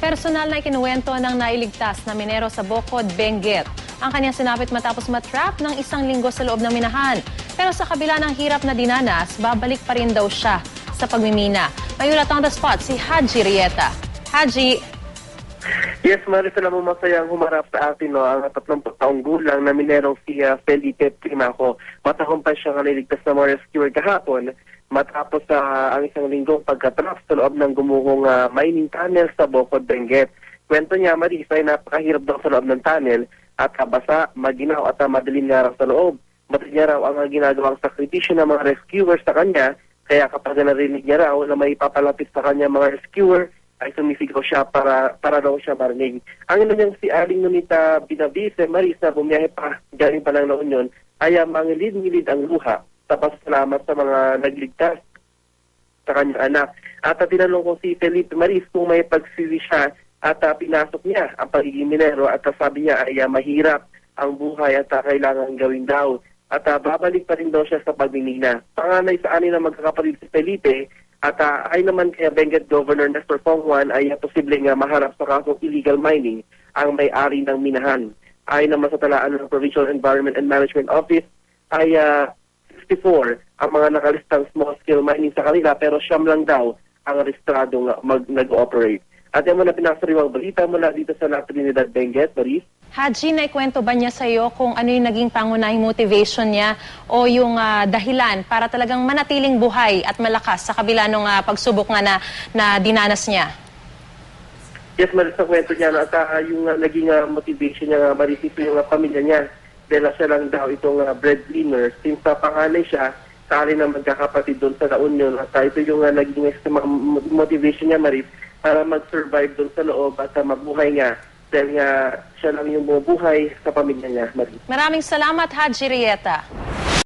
Personal na ikinuwento ng nailigtas na minero sa Bocod, Benguet. Ang kanyang sinapit matapos matrap ng isang linggo sa loob ng minahan. Pero sa kabila ng hirap na dinanas, babalik pa rin daw siya sa pagmimina. May ulat on the spot si Haji Rieta. Haji, Yes, alam mo masayang humarap sa atin no, ang 30 taong gulang na minerong si uh, Felipe Primaco. Matahumpay siyang naliligtas na mga rescuer kahapon matapos sa ang isang linggong pagkatrap sa loob ng gumuhong uh, mining tunnel sa Bocod, Benguet. Kwento niya, Marisa, ay napakahirap daw sa loob ng tunnel at kabasa, maginaw at uh, madilim nga raw sa loob. Madilim niya raw ang uh, ginagawang sakripisyo ng mga rescuers sa kanya kaya kapag narinig niya raw na may papalapit sa kanya mga rescuer, ay sumisigaw siya para para daw siya marinig. Ang ina si Aling Nunita Binabise, Maris na bumiyahe pa galing pa ng La Union, ay uh, mangilid-ngilid ang luha. Tapos salamat sa mga nagligtas sa kanyang anak. At tinanong ko si Felipe Maris kung may pagsili siya at uh, pinasok niya ang pagiging minero at uh, sabi niya ay uh, mahirap ang buhay at uh, kailangan gawin daw. At uh, babalik pa rin daw siya sa pagmimina. Panganay sa anin na magkakapatid si Felipe at uh, ay naman kaya Benguet Governor Nestor Pongwan ay uh, posibleng uh, maharap sa kasong illegal mining ang may-ari ng minahan. Ay naman sa talaan ng Provincial Environment and Management Office ay uh, 64 ang mga nakalistang small-scale mining sa kanila pero siyam lang daw ang rehistradong mag nag-operate. At yan mo na pinasariwang balita mula dito sa La Trinidad, Benguet, Paris. Haji, naikwento ba niya sa iyo kung ano yung naging pangunahing motivation niya o yung ah, dahilan para talagang manatiling buhay at malakas sa kabila ng pagsubok nga na, na dinanas niya? Yes, Maris, sa niya, at ah, yung ah, naging ah, motivation niya, uh, Maris, ito yung ah, pamilya niya. Dahil ah, siya lang daw itong uh, breadwinner. Since sa panganay siya, sali na magkakapatid doon sa La Union. At ah, ito yung ah, naging motivation niya, Maris, para mag-survive doon sa loob at ah, mabuhay nga. Dahil nga siya lang yung bumubuhay sa pamilya niya, Maris. Maraming salamat, Haji Rieta.